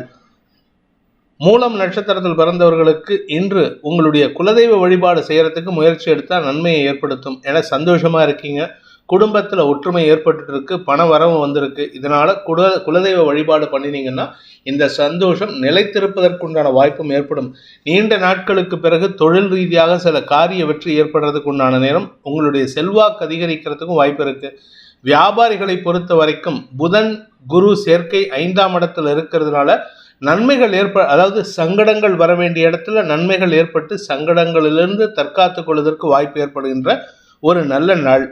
மூலம் நட்சத்திரத்தில் பிறந்தவர்களுக்கு இன்று உங்களுடைய குலதெய்வ வழிபாடு செய்யறதுக்கு முயற்சி எடுத்தால் நன்மையை ஏற்படுத்தும். என சந்தோஷமா இருக்கீங்க. குடும்பத்தில் ஒற்றுமை ஏற்பட்டுட்டு இருக்கு பண வரவு வந்திருக்கு. இதனால குல குலதெய்வ வழிபாடு பண்ணினீங்கன்னா இந்த சந்தோஷம் நிலைத்திருப்பதற்குண்டான வாய்ப்பும் ஏற்படும். நீண்ட நாட்களுக்கு பிறகு தொழில் ரீதியாக சில காரிய வெற்றி ஏற்படுறதுக்கு உண்டான நேரம் உங்களுடைய செல்வாக்கு அதிகரிக்கிறதுக்கும் வாய்ப்பு இருக்கு. வியாபாரிகளை பொறுத்த வரைக்கும் புதன் குரு சேர்க்கை ஐந்தாம் இடத்துல இருக்கிறதுனால நன்மைகள் ஏற்ப அதாவது சங்கடங்கள் வர வேண்டிய இடத்துல நன்மைகள் ஏற்பட்டு சங்கடங்களிலிருந்து தற்காத்துக் கொள்வதற்கு வாய்ப்பு ஏற்படுகின்ற ஒரு நல்ல நாள்.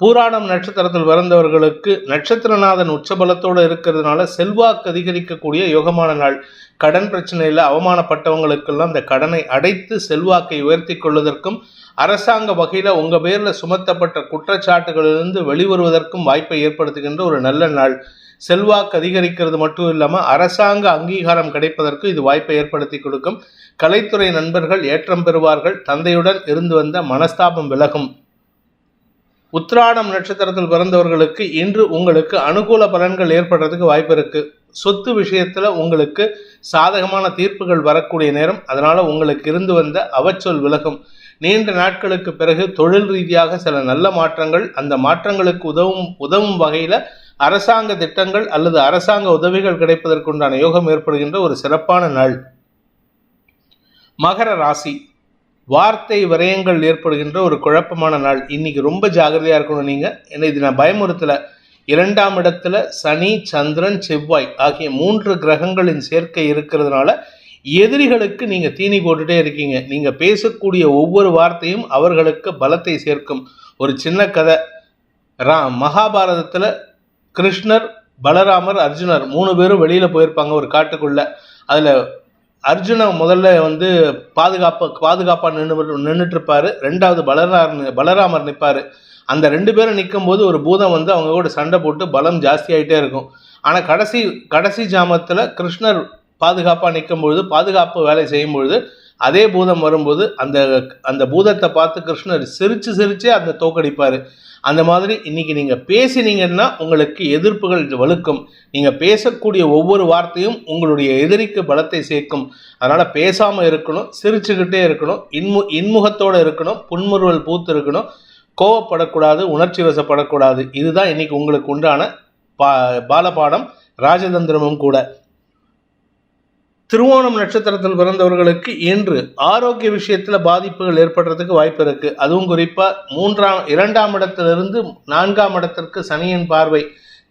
பூராடம் நட்சத்திரத்தில் பிறந்தவர்களுக்கு நட்சத்திரநாதன் உச்சபலத்தோடு இருக்கிறதுனால செல்வாக்கு அதிகரிக்கக்கூடிய யோகமான நாள். கடன் பிரச்சனையில் அவமானப்பட்டவங்களுக்கெல்லாம் இந்த கடனை அடைத்து செல்வாக்கை உயர்த்தி கொள்வதற்கும் அரசாங்க வகையில் உங்கள் பேரில் சுமத்தப்பட்ட குற்றச்சாட்டுகளிலிருந்து வெளிவருவதற்கும் வாய்ப்பை ஏற்படுத்துகின்ற ஒரு நல்ல நாள். செல்வாக்கு அதிகரிக்கிறது மட்டும் இல்லாமல் அரசாங்க அங்கீகாரம் கிடைப்பதற்கு இது வாய்ப்பை ஏற்படுத்தி கொடுக்கும். கலைத்துறை நண்பர்கள் ஏற்றம் பெறுவார்கள். தந்தையுடன் இருந்து வந்த மனஸ்தாபம் விலகும். உத்ராடம் நட்சத்திரத்தில் பிறந்தவர்களுக்கு இன்று உங்களுக்கு அனுகூல பலன்கள் ஏற்படுறதுக்கு வாய்ப்பு இருக்கு. சொத்து விஷயத்துல உங்களுக்கு சாதகமான தீர்ப்புகள் வரக்கூடிய நேரம். அதனால உங்களுக்கு இருந்து வந்த அவச்சொல் விலகும். நீண்ட நாட்களுக்கு பிறகு தொழில் ரீதியாக சில நல்ல மாற்றங்கள் அந்த மாற்றங்களுக்கு உதவும் உதவும் வகையில அரசாங்க திட்டங்கள் அல்லது அரசாங்க உதவிகள் கிடைப்பதற்குண்டான யோகம் ஏற்படுகின்ற ஒரு சிறப்பான நாள். மகர ராசி. வார்த்தை விரயங்கள் ஏற்படுகின்ற ஒரு குழப்பமான நாள். இன்னைக்கு ரொம்ப ஜாகிரதையாக இருக்கணும் நீங்கள் ஏன்னா இது நான் பயமுறுத்தல. இரண்டாம் இடத்துல சனி சந்திரன் செவ்வாய் ஆகிய மூன்று கிரகங்களின் சேர்க்கை இருக்கிறதுனால எதிரிகளுக்கு நீங்கள் தீனி போட்டுட்டே இருக்கீங்க. நீங்கள் பேசக்கூடிய ஒவ்வொரு வார்த்தையும் அவர்களுக்கு பலத்தை சேர்க்கும். ஒரு சின்ன கதை. ரா மகாபாரதத்தில் கிருஷ்ணர் பலராமர் அர்ஜுனர் மூணு பேரும் வெளியில் போயிருப்பாங்க ஒரு காட்டுக்குள்ளே. அதில் அர்ஜுனை முதல்ல வந்து பாதுகாப்பு பாதுகாப்பாக நின்று நின்றுட்டுருப்பாரு ரெண்டாவது பலரார் பலராமர் நிற்பார் அந்த ரெண்டு பேரும் நிற்கும் போது ஒரு பூதம் வந்து அவங்க கூட சண்டை போட்டு பலம் ஜாஸ்தியாகிட்டே இருக்கும். ஆனால் கடைசி கடைசி ஜாமத்தில் கிருஷ்ணர் பாதுகாப்பாக நிற்கும் பொழுது பாதுகாப்பு வேலை செய்யும் பொழுது அதே பூதம் வரும்போது அந்த அந்த பூதத்தை பார்த்து கிருஷ்ணர் சிரித்து சிரித்தே அந்த தோக்கடிப்பார். அந்த மாதிரி இன்னைக்கு நீங்கள் பேசினீங்கன்னா உங்களுக்கு எதிர்ப்புகள் வலுக்கும் நீங்கள் பேசக்கூடிய ஒவ்வொரு வார்த்தையும் உங்களுடைய எதிரிக்கு பலத்தை சேர்க்கும். அதனால் பேசாமல் இருக்கணும் சிரிச்சுக்கிட்டே இருக்கணும் இன்மு இன்முகத்தோடு இருக்கணும் புன்முறுவல் பூத்து இருக்கணும். கோவப்படக்கூடாது உணர்ச்சி வசப்படக்கூடாது. இதுதான் இன்னைக்கு உங்களுக்கு உண்டான பா பாலபாடம். ராஜதந்திரமும் கூட. திருவோணம் நட்சத்திரத்தில் பிறந்தவர்களுக்கு இன்று ஆரோக்கிய விஷயத்தில் பாதிப்புகள் ஏற்படுறதுக்கு வாய்ப்பு இருக்கு. அதுவும் குறிப்பாக மூன்றாம் இரண்டாம் இடத்திலிருந்து நான்காம் இடத்திற்கு சனியின் பார்வை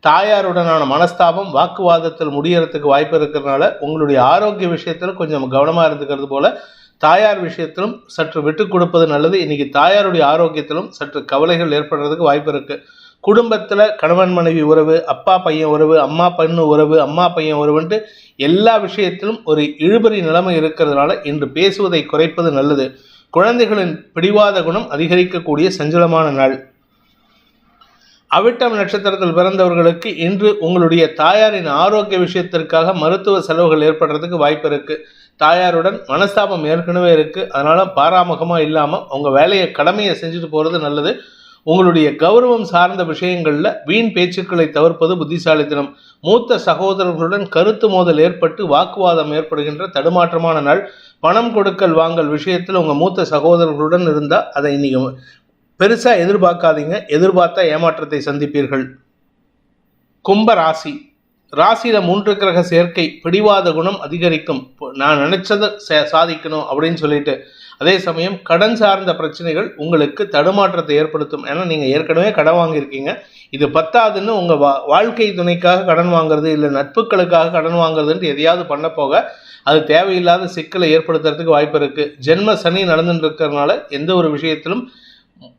தாயாருடனான மனஸ்தாபம் வாக்குவாதத்தில் முடியறதுக்கு வாய்ப்பு இருக்கிறதுனால உங்களுடைய ஆரோக்கிய விஷயத்தில் கொஞ்சம் கவனமாக இருந்துக்கிறது போல தாயார் விஷயத்திலும் சற்று விட்டு கொடுப்பது நல்லது. இன்னைக்கு தாயாருடைய ஆரோக்கியத்திலும் சற்று கவலைகள் ஏற்படுறதுக்கு வாய்ப்பு இருக்குது குடும்பத்தில் கணவன் மனைவி உறவு அப்பா பையன் உறவு அம்மா பெண்ணு உறவு அம்மா பையன் உறவுன்ட்டு எல்லா விஷயத்திலும் ஒரு இழுபறி நிலைமை இருக்கிறதுனால இன்று பேசுவதை குறைப்பது நல்லது. குழந்தைகளின் பிடிவாத குணம் அதிகரிக்கக்கூடிய சஞ்சலமான நாள். அவிட்டம் நட்சத்திரத்தில் பிறந்தவர்களுக்கு இன்று உங்களுடைய தாயாரின் ஆரோக்கிய விஷயத்திற்காக மருத்துவ செலவுகள் ஏற்படுறதுக்கு வாய்ப்பு இருக்குது தாயாருடன் மனஸ்தாபம் ஏற்கனவே இருக்குது அதனால் பாராமுகமாக இல்லாமல் உங்கள் வேலையை கடமையை செஞ்சுட்டு போகிறது நல்லது. உங்களுடைய கௌரவம் சார்ந்த விஷயங்களில் வீண் பேச்சுக்களை தவிர்ப்பது புத்திசாலித்தனம். மூத்த சகோதரர்களுடன் கருத்து மோதல் ஏற்பட்டு வாக்குவாதம் ஏற்படுகின்ற தடுமாற்றமான நாள். பணம் கொடுக்கல் வாங்கல் விஷயத்தில் உங்கள் மூத்த சகோதரர்களுடன் இருந்தால் அதை நீங்கள் பெருசாக எதிர்பார்க்காதீங்க. எதிர்பார்த்தா ஏமாற்றத்தை சந்திப்பீர்கள். கும்ப ராசி. ராசியில் மூன்று கிரக சேர்க்கை பிடிவாத குணம் அதிகரிக்கும். நான் நினைச்சதை சாதிக்கணும் அப்படின்னு சொல்லிட்டு அதே சமயம் கடன் சார்ந்த பிரச்சனைகள் உங்களுக்கு தடுமாற்றத்தை ஏற்படுத்தும். ஏன்னா நீங்கள் ஏற்கனவே கடன் வாங்கியிருக்கீங்க. இது பத்தாதுன்னு உங்கள் வா- வாழ்க்கை துணைக்காக கடன் வாங்குறது இல்லை நட்புகளுக்காக கடன் வாங்குறதுன்ட்டு எதையாவது பண்ண போக அது தேவையில்லாத சிக்கலை ஏற்படுத்துறதுக்கு வாய்ப்பு இருக்குது ஜென்ம சனி நடந்துட்டு இருக்கிறதுனால எந்த ஒரு விஷயத்திலும்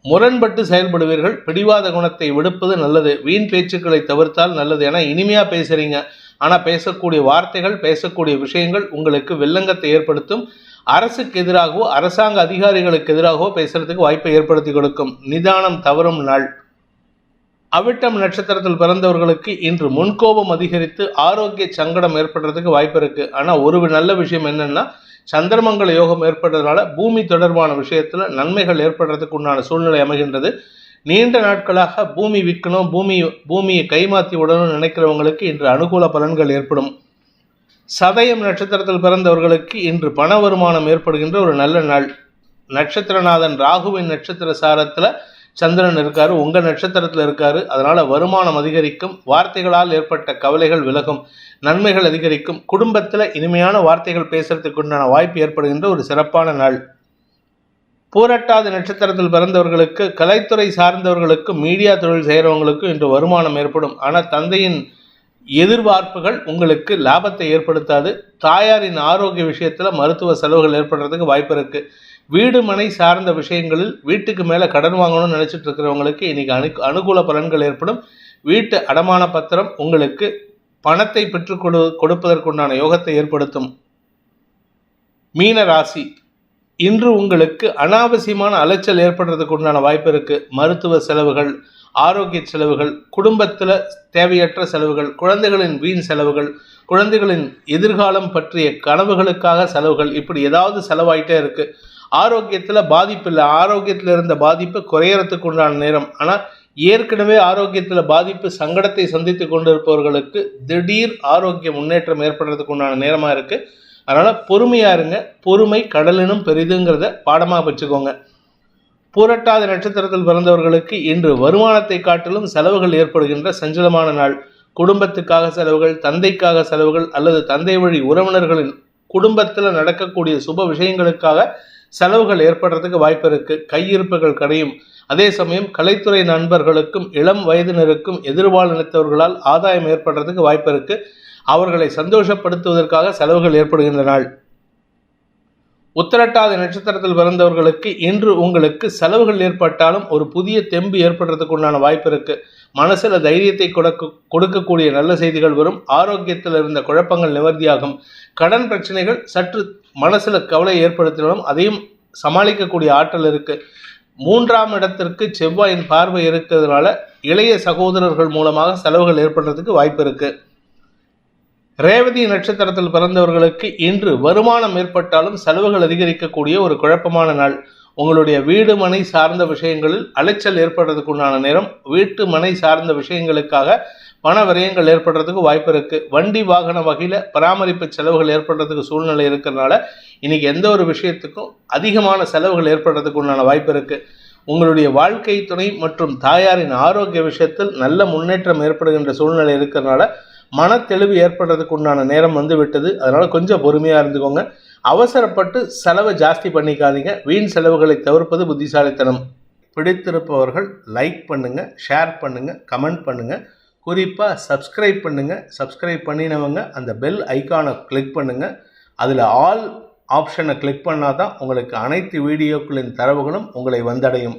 முரண்பட்டு செயல்படுவீர்கள். பிடிவாத குணத்தை விடுப்பது நல்லது. வீண் பேச்சுக்களை தவிர்த்தால் நல்லது. ஏன்னா இனிமையாக பேசுகிறீங்க ஆனால் பேசக்கூடிய வார்த்தைகள் பேசக்கூடிய விஷயங்கள் உங்களுக்கு வில்லங்கத்தை ஏற்படுத்தும். அரசுக்கு எதிராகவோ அரசாங்க அதிகாரிகளுக்கு எதிராகவோ பேசுறதுக்கு வாய்ப்பை ஏற்படுத்தி கொடுக்கும். நிதானம் தவறும் நாள். அவிட்டம் நட்சத்திரத்தில் பிறந்தவர்களுக்கு இன்று முன்கோபம் அதிகரித்து ஆரோக்கிய சங்கடம் ஏற்படுறதுக்கு வாய்ப்பு இருக்கு. ஆனா ஒரு நல்ல விஷயம் என்னன்னா சந்திரமங்கல யோகம் ஏற்படுறதுனால பூமி தொடர்பான விஷயத்துல நன்மைகள் ஏற்படுறதுக்கு உண்டான சூழ்நிலை அமைகின்றது. நீண்ட நாட்களாக பூமி விற்கணும் பூமி பூமியை கைமாற்றி விடணும்னு நினைக்கிறவங்களுக்கு இன்று அனுகூல பலன்கள் ஏற்படும். சதயம் நட்சத்திரத்தில் பிறந்தவர்களுக்கு இன்று பண வருமானம் ஏற்படுகின்ற ஒரு நல்ல நாள். நட்சத்திரநாதன் ராகுவின் நட்சத்திர சாரத்தில் சந்திரன் இருக்காரு உங்கள் நட்சத்திரத்தில் இருக்காரு. அதனால் வருமானம் அதிகரிக்கும் வார்த்தைகளால் ஏற்பட்ட கவலைகள் விலகும் நன்மைகள் அதிகரிக்கும். குடும்பத்தில் இனிமையான வார்த்தைகள் பேசுறதுக்கு உண்டான வாய்ப்பு ஏற்படுகின்ற ஒரு சிறப்பான நாள். பூரட்டாதி நட்சத்திரத்தில் பிறந்தவர்களுக்கு கலைத்துறை சார்ந்தவர்களுக்கு மீடியா தொழில் செய்கிறவங்களுக்கும் இன்று வருமானம் ஏற்படும். ஆனால் தந்தையின் எதிர்பார்ப்புகள் உங்களுக்கு லாபத்தை ஏற்படுத்தாது. தாயாரின் ஆரோக்கிய விஷயத்தில் மருத்துவ செலவுகள் ஏற்படுறதுக்கு வாய்ப்பு இருக்குது வீடு மனை சார்ந்த விஷயங்களில் வீட்டுக்கு மேலே கடன் வாங்கணும்னு நினச்சிட்டு இருக்கிறவங்களுக்கு இன்னைக்கு அனு அனுகூல பலன்கள் ஏற்படும். வீட்டு அடமான பத்திரம் உங்களுக்கு பணத்தை பெற்றுக் கொடு கொடுப்பதற்குண்டான யோகத்தை ஏற்படுத்தும். மீன ராசி. இன்று உங்களுக்கு அனாவசியமான அலைச்சல் ஏற்படுறதுக்கு உண்டான வாய்ப்பு இருக்குது மருத்துவ செலவுகள் ஆரோக்கிய செலவுகள் குடும்பத்தில் தேவையற்ற செலவுகள் குழந்தைகளின் வீண் செலவுகள் குழந்தைகளின் எதிர்காலம் பற்றிய கனவுகளுக்காக செலவுகள் இப்படி ஏதாவது செலவாயிட்டே இருக்கு. ஆரோக்கியத்தில் பாதிப்பு இல்லை. ஆரோக்கியத்தில் இருந்த பாதிப்பு குறையறதுக்கு உண்டான நேரம். ஆனால் ஏற்கனவே ஆரோக்கியத்தில் பாதிப்பு சங்கடத்தை சந்தித்து கொண்டிருப்பவர்களுக்கு திடீர் ஆரோக்கிய முன்னேற்றம் ஏற்படுறதுக்கு உண்டான நேரமாக இருக்குது அதனால் பொறுமையாக இருங்க. பொறுமை கடலினும் பெரிதுங்கிறத பாடமாக வச்சுக்கோங்க. பூரட்டாத நட்சத்திரத்தில் பிறந்தவர்களுக்கு இன்று வருமானத்தை காட்டிலும் செலவுகள் ஏற்படுகின்ற சஞ்சலமான நாள். குடும்பத்துக்காக செலவுகள் தந்தைக்காக செலவுகள் அல்லது தந்தை வழி உறவினர்களின் குடும்பத்தில் நடக்கக்கூடிய சுப விஷயங்களுக்காக செலவுகள் ஏற்படுறதுக்கு வாய்ப்பு இருக்கு. கையிருப்புகள் கடையும் அதே சமயம் கலைத்துறை நண்பர்களுக்கும் இளம் வயதினருக்கும் எதிர்வாழ் நினைத்தவர்களால் ஆதாயம் ஏற்படுறதுக்கு வாய்ப்பு இருக்கு. அவர்களை சந்தோஷப்படுத்துவதற்காக செலவுகள் ஏற்படுகின்ற நாள். உத்தரட்டாத நட்சத்திரத்தில் பிறந்தவர்களுக்கு இன்று உங்களுக்கு செலவுகள் ஏற்பட்டாலும் ஒரு புதிய தெம்பு ஏற்படுறதுக்கு உண்டான வாய்ப்பு இருக்கு. மனசுல தைரியத்தை கொடுக்க கொடுக்கக்கூடிய நல்ல செய்திகள் வரும். ஆரோக்கியத்தில் இருந்த குழப்பங்கள் நிவர்த்தியாகும். கடன் பிரச்சனைகள் சற்று மனசுல கவலை ஏற்படுத்தினாலும் அதையும் சமாளிக்கக்கூடிய ஆற்றல் இருக்கு. மூன்றாம் இடத்திற்கு செவ்வாயின் பார்வை இருக்கிறதுனால இளைய சகோதரர்கள் மூலமாக செலவுகள் ஏற்படுறதுக்கு வாய்ப்பு இருக்குது ரேவதி நட்சத்திரத்தில் பிறந்தவர்களுக்கு இன்று வருமானம் ஏற்பட்டாலும் செலவுகள் அதிகரிக்கக்கூடிய ஒரு குழப்பமான நாள். உங்களுடைய வீடு மனை சார்ந்த விஷயங்களில் அலைச்சல் ஏற்படுறதுக்கு உண்டான நேரம் வீட்டு மனை சார்ந்த விஷயங்களுக்காக பண விரயங்கள் ஏற்படுறதுக்கு வாய்ப்பு இருக்கு. வண்டி வாகன வகையில் பராமரிப்பு செலவுகள் ஏற்படுறதுக்கு சூழ்நிலை இருக்கிறதுனால இன்னைக்கு எந்த ஒரு விஷயத்துக்கும் அதிகமான செலவுகள் ஏற்படுறதுக்கு உண்டான வாய்ப்பு இருக்கு. உங்களுடைய வாழ்க்கை துணை மற்றும் தாயாரின் ஆரோக்கிய விஷயத்தில் நல்ல முன்னேற்றம் ஏற்படுகின்ற சூழ்நிலை இருக்கிறதுனால மனத்தெளிவு ஏற்படுறதுக்கு உண்டான நேரம் வந்து விட்டது அதனால் கொஞ்சம் பொறுமையாக இருந்துக்கோங்க. அவசரப்பட்டு செலவை ஜாஸ்தி பண்ணிக்காதீங்க. வீண் செலவுகளை தவிர்ப்பது புத்திசாலித்தனம். பிடித்திருப்பவர்கள் லைக் பண்ணுங்கள் ஷேர் பண்ணுங்கள் கமெண்ட் பண்ணுங்கள் குறிப்பாக சப்ஸ்கிரைப் பண்ணுங்கள் சப்ஸ்கிரைப் பண்ணினவங்க அந்த பெல் ஐகானை கிளிக் பண்ணுங்கள் அதில் ஆல் ஆப்ஷனை கிளிக் பண்ணால் தான் உங்களுக்கு அனைத்து வீடியோக்களின் தரவுகளும் உங்களை வந்தடையும்.